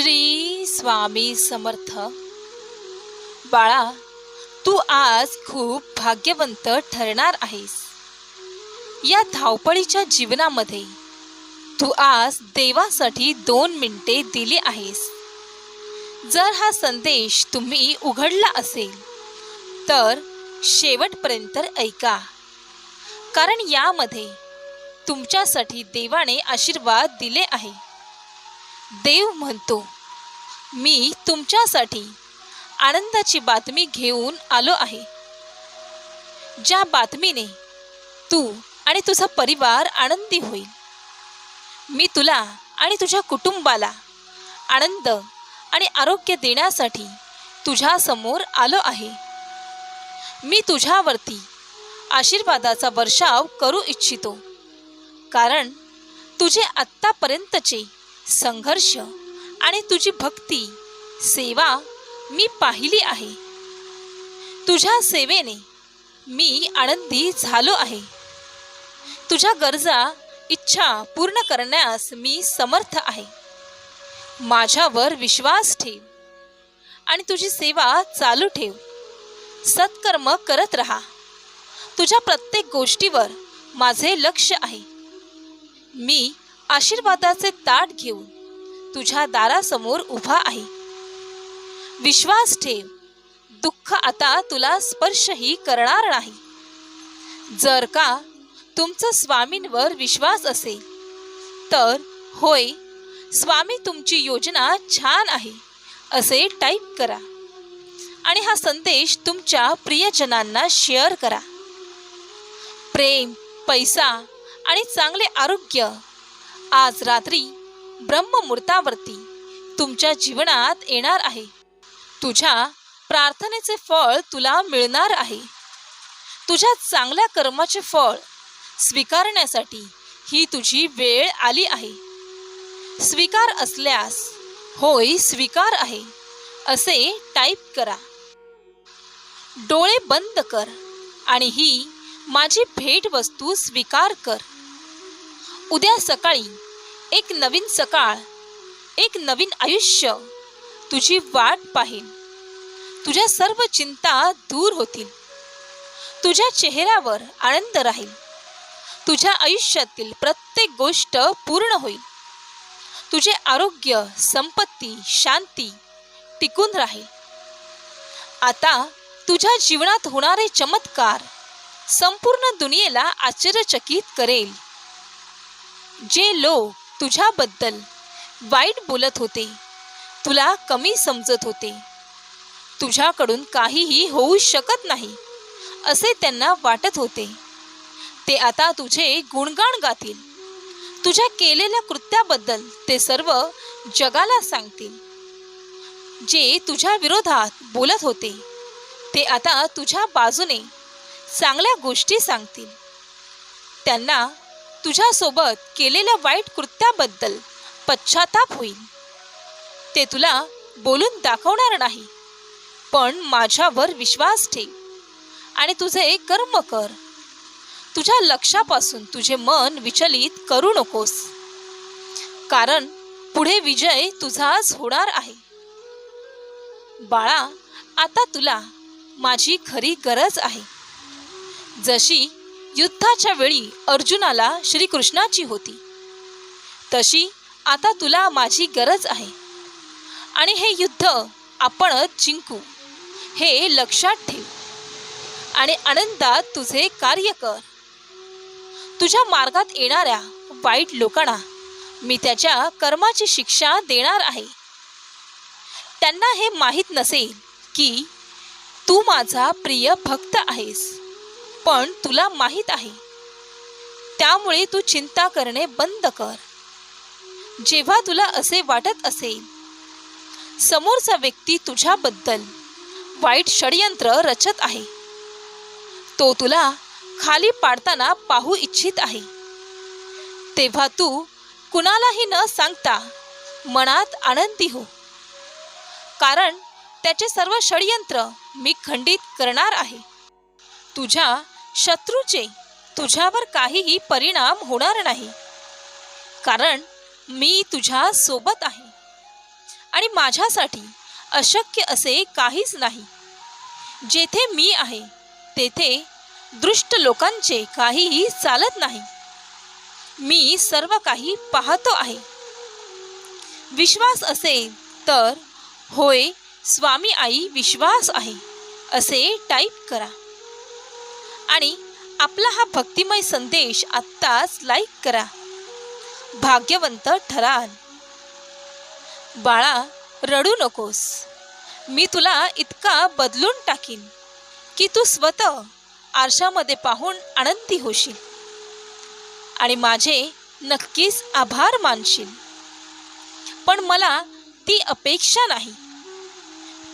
श्री स्वामी समर्थ. बाळा तू आज खूप भाग्यवंत ठरणार आहेस. या धावपळीच्या जीवनामध्ये तू आज देवासाठी दोन मिनिटे दिली आहेस. जर हा संदेश तुम्ही उघडला असेल तर शेवटपर्यंत ऐका. कारण यामध्ये तुमच्यासाठी देवाने आशीर्वाद दिले आहे. देव म्हणतो मी तुमच्यासाठी आनंदाची बातमी घेऊन आलो आहे. ज्या बातमीने तू आणि तुझा परिवार आनंदी होईल मी तुला आणि तुझ्या कुटुंबाला आनंद आणि आरोग्य देण्यासाठी तुझ्यासमोर आलो आहे. मी तुझ्यावरती आशीर्वादाचा वर्षाव करू इच्छितो कारण तुझे आत्तापर्यंतचे संघर्ष आणि तुझी भक्ती सेवा मी पाहिली आहे. तुझ्या सेवेने मी आनंदी झालो आहे. तुझ्या गरजा इच्छा पूर्ण करण्यास मी समर्थ आहे. माझ्यावर विश्वास ठेव आणि तुझी सेवा चालू ठेव. सत्कर्म करत राहा. तुझ्या प्रत्येक गोष्टीवर माझे लक्ष आहे. मी आशीर्वादाचे ताट घेऊन तुझ्या दारासमोर उभा आहे. विश्वास ठेव दुःख आता तुला स्पर्शही करणार नाही. जर का तुमचा स्वामींवर विश्वास असेल तर होय स्वामी तुमची योजना छान आहे असे टाईप करा. आणि हा संदेश तुमच्या प्रियजनांना शेअर करा. प्रेम पैसा आणि चांगले आरोग्य आज रात्री ब्रह्ममुहूर्तावरती तुमच्या जीवनात येणार आहे. तुझ्या प्रार्थनेचे फळ तुला मिळणार आहे. तुझ्या चांगल्या कर्माचे फळ स्वीकारण्यासाठी ही तुझी वेळ आली आहे. स्वीकार असल्यास होय स्वीकार आहे असे टाईप करा. डोळे बंद कर आणि ही माझी भेटवस्तू स्वीकार कर. उद्या सकाळी एक नवीन सकाळ एक नवीन आयुष्य तुझी वाट पाहिल तुझ्या सर्व चिंता दूर होतील. तुझ्या चेहऱ्यावर आनंद राहील. तुझ्या आयुष्यातील प्रत्येक गोष्ट पूर्ण होईल. तुझे आरोग्य संपत्ती शांती टिकून राहील. आता तुझ्या जीवनात होणारे चमत्कार संपूर्ण दुनियेला आश्चर्यचकित करेल. जे लोक तुझ्याबद्दल वाईट बोलत होते. तुला कमी समजत होते. तुझ्याकडून काहीही होऊ शकत नाही असे त्यांना वाटत होते. ते आता तुझे गुणगाण गातील. तुझ्या केलेल्या कृत्याबद्दल ते सर्व जगाला सांगतील. जे तुझ्या विरोधात बोलत होते ते आता तुझ्या बाजूने चांगल्या गोष्टी सांगतील. त्यांना तुझ्यासोबत केलेल्या वाईट कृत्याबद्दल पश्चाताप होईल. ते तुला बोलून दाखवणार नाही. पण माझ्यावर विश्वास ठेव आणि तुझे कर्म कर. तुझ्या लक्षापासून तुझे मन विचलित करू नकोस. कारण पुढे विजय तुझाच होणार आहे. बाळा आता तुला माझी खरी गरज आहे. जशी युद्धाच्या वेळी अर्जुनाला श्रीकृष्णाची होती. तशी आता तुला माझी गरज आहे. आणि हे युद्ध आपणच जिंकू हे लक्षात ठेव. आणि आनंदात तुझे कार्य कर. तुझ्या मार्गात येणाऱ्या वाईट लोकांना मी त्याच्या कर्माची शिक्षा देणार आहे. त्यांना हे माहीत नसेल की तू माझा प्रिय भक्त आहेस. पण तुला माहीत आहे. त्यामुळे तू चिंता करणे बंद कर. जेव्हा तुला असे वाटत असेल समोरचा व्यक्ती तुझ्याबद्दल वाईट षडयंत्र रचत आहे. तो तुला खाली पाडताना पाहू इच्छित आहे. तेव्हा तू कुणालाही न सांगता मनात आनंदी हो. कारण त्याचे सर्व षडयंत्र मी खंडित करणार आहे. तुझ्या शत्रूचे तुझ्यावर काहीही परिणाम होणार नाही. कारण मी तुझ्या सोबत आहे. आणि माझ्यासाठी अशक्य असे काहीच नाही. जेथे मी आहे तेथे दृष्ट लोकांचे काहीही चालत नाही. मी सर्व काही पाहतो आहे. विश्वास असेल तर होय स्वामी आई विश्वास आहे असे टाईप करा. आणि आपला हा भक्तिमय संदेश आत्ताच लाईक करा. भाग्यवंत ठराल. बाळा रडू नकोस. मी तुला इतका बदलून टाकीन की तू स्वतः आरशामध्ये पाहून आनंदी होशील. आणि माझे नक्कीच आभार मानशील. पण मला ती अपेक्षा नाही.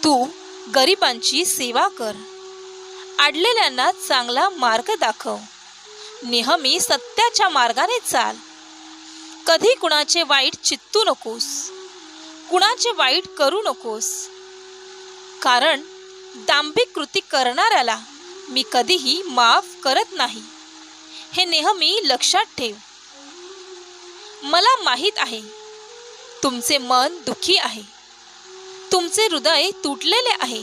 तू गरिबांची सेवा कर. आडलेल्यांना चांगला मार्ग दाखव. नेहमी सत्याच्या मार्गाने चाल. कधी कुणाचे वाईट चित्तू नकोस. कुणाचे वाईट करू नकोस. कारण दांभिक कृती करणाऱ्याला मी कधीही माफ करत नाही. हे नेहमी लक्षात ठेव. मला माहीत आहे. तुमचे मन दुखी आहे. तुमचे हृदय तुटलेले आहे.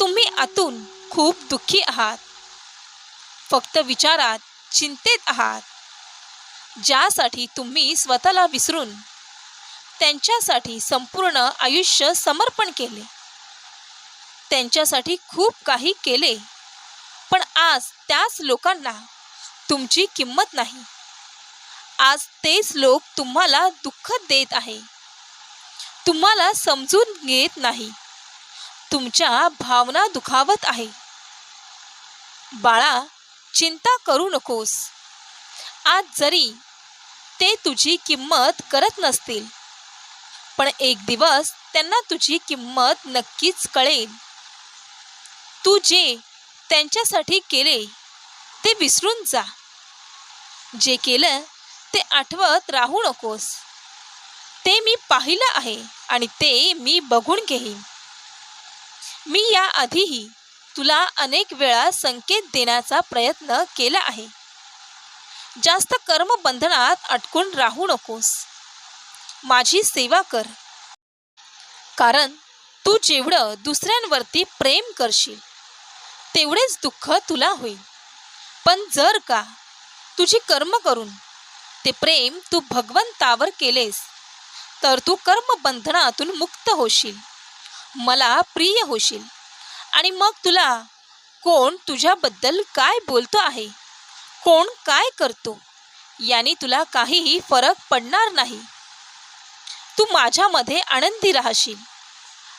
तुम्ही आतून खूप दुःखी आहात. फक्त विचारात चिंतेत आहात. ज्यासाठी तुम्ही स्वतःला विसरून त्यांच्यासाठी संपूर्ण आयुष्य समर्पण केले. त्यांच्यासाठी खूप काही केले. पण आज त्याच लोकांना तुमची किंमत नाही. आज तेच लोक तुम्हाला दुःख देत आहे. तुम्हाला समजून घेत नाही. तुमच्या भावना दुखावत आहे. बाळा चिंता करू नकोस. आज जरी ते तुझी किंमत करत नसतील पण एक दिवस त्यांना तुझी किंमत नक्कीच कळेल. तू जे त्यांच्यासाठी केले ते विसरून जा. जे केलं ते आठवत राहू नकोस. ते मी पाहिलं आहे आणि ते मी बघून घेईन. मी या आधीही तुला अनेक वेळा संकेत देण्याचा प्रयत्न केला आहे. जास्त कर्मबंधनात अटकून राहू नकोस. माझी सेवा कर. कारण तू जेवढं दुसऱ्यांवरती प्रेम करशील तेवढेच दुःख तुला होईल. पण जर का तुझी कर्म करून ते प्रेम तू भगवंतावर केलेस तर तू कर्मबंधनातून मुक्त होशील. मला प्रिय होशील. आणि मग तुला कोण तुझ्याबद्दल काय बोलतो आहे? कोण काय करतो? याने तुला काहीही फरक पडणार नाही. तू माझ्यामध्ये आनंदी राहशील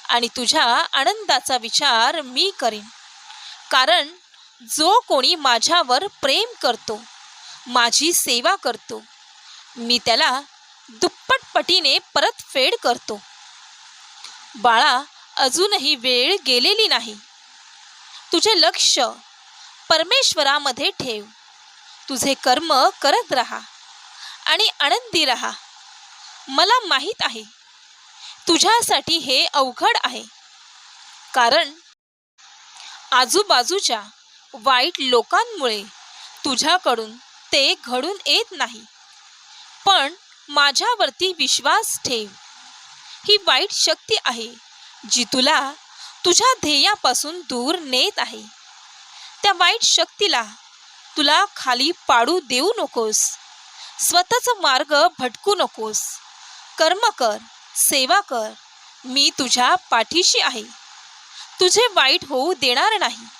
आणि तुझ्या आनंदाचा विचार मी करेन. कारण जो कोणी माझ्यावर प्रेम करतो माझी सेवा करतो मी त्याला दुप्पट पटीने परतफेड करतो. बाळा अजूनही वेळ गेलेली नाही. तुझे लक्ष परमेश्वरामध्ये ठेव. तुझे कर्म करत राहा आणि आनंदी राहा. मला माहीत आहे तुझ्यासाठी हे अवघड आहे. कारण आजूबाजूच्या वाईट लोकांमुळे तुझ्याकडून ते घडून येत नाही. पण माझ्यावरती विश्वास ठेव. ही वाईट शक्ती आहे. जी तुला तुझ्या ध्येयापासून दूर नेत आहे. त्या वाईट शक्तीला तुला खाली पाडू देऊ नकोस. स्वतःचा मार्ग भटकू नकोस. कर्म कर सेवा कर. मी तुझ्या पाठीशी आहे. तुझे वाईट होऊ देणार नाही.